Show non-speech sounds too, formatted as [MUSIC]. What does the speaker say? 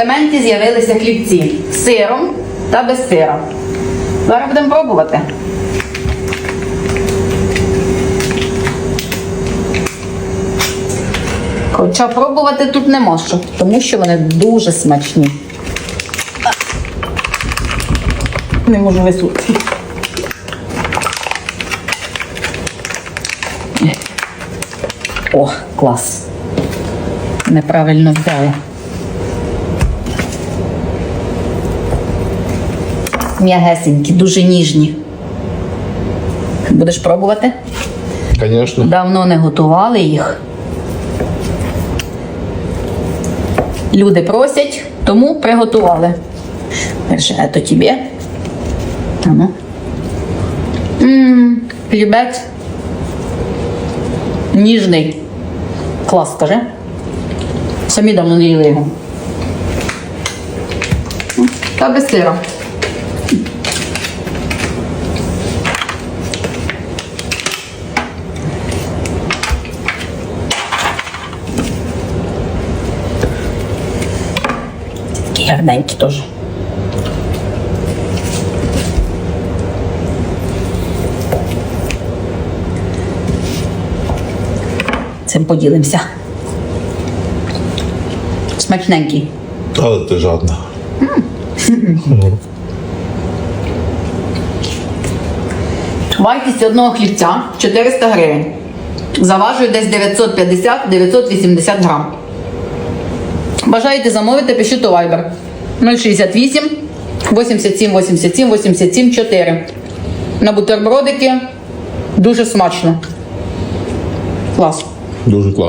асортименті з'явилися хлібці з сиром та без сира. Зараз будемо пробувати. Хоча пробувати тут нема що, тому що вони дуже смачні. Не можу висунути. О, клас. Неправильно взяла. М'ягесенькі, дуже ніжні. Будеш пробувати? Звісно. Давно не готували їх. Люди просять, тому приготували. Перше, то тобі. Ану. Ммм, хлібець. Ніжний. Клас, скажи. Самі давно не їли його. Та без сира. Гарненькі теж. Цим поділимося. Смачненький. Але ти жадна. [LAUGHS] Вартість одного хлібця 400 гривень. Заважує десь 950-980 грам. Бажаєте замовити, пишіть у Viber 068 87 87 87 4. На бутербродики дуже смачно. Клас. Дуже класно.